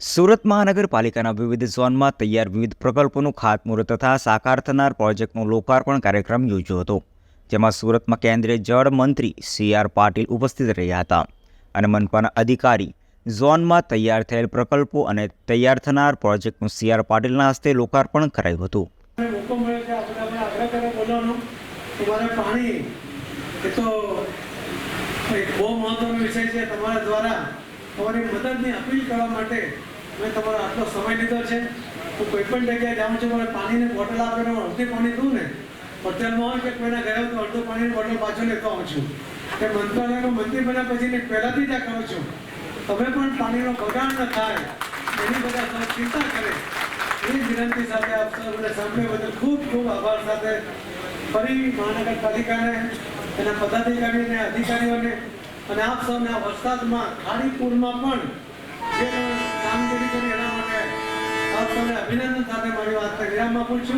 સુરત મહાનગરપાલિકાના વિવિધ ઝોનમાં તૈયાર વિવિધ પ્રકલ્પોનું ખાતમુહૂર્ત તથા સાકાર થનાર પ્રોજેક્ટનું લોકાર્પણ કાર્યક્રમ યોજ્યો હતો, જેમાં સુરતમાં કેન્દ્રીય જળ મંત્રી સી આર પાટીલ ઉપસ્થિત રહ્યા હતા અને મનપાના અધિકારી ઝોનમાં તૈયાર થયેલ પ્રકલ્પો અને તૈયાર થનાર પ્રોજેક્ટનું સી આર પાટીલના હસ્તે લોકાર્પણ કરાયું હતું. પાણી, એ તો બહુ મહત્વનો વિષય છે તમારા દ્વારા. તમારી મદદની અપીલ કરવા માટે મેં તમારો આટલો સમય લીધો છે. હું કોઈ પણ જગ્યાએ જાઉં છું, મને પાણીની બોટલ આપે હું અડધી પાણી દઉં ને, હોટલમાં હોય કે કોઈના હોય તો અડધું પાણીની બોટલ પાછું લેતો આવું છું. કે મંત્રાલયમાં મંત્રી બન્યા પછી પહેલાંથી આ કરું છું. તમે પણ પાણીનો બગાડ ન થાય. એની બધા સૌ ચિંતા કરે. એ વિનંતી સાથે આપ સૌને સાંભળ્યા બદલ ખૂબ ખૂબ આભાર સાથે ફરી મહાનગરપાલિકાને, એના પદાધિકારીને, અધિકારીઓને અને આપ સૌને આ વરસાદમાં ખાડીપુરમાં પણ જે કામગીરી કરી એના માટે આપ સૌને અભિનંદન સાથે મારી વાતને વિરામ આપું છું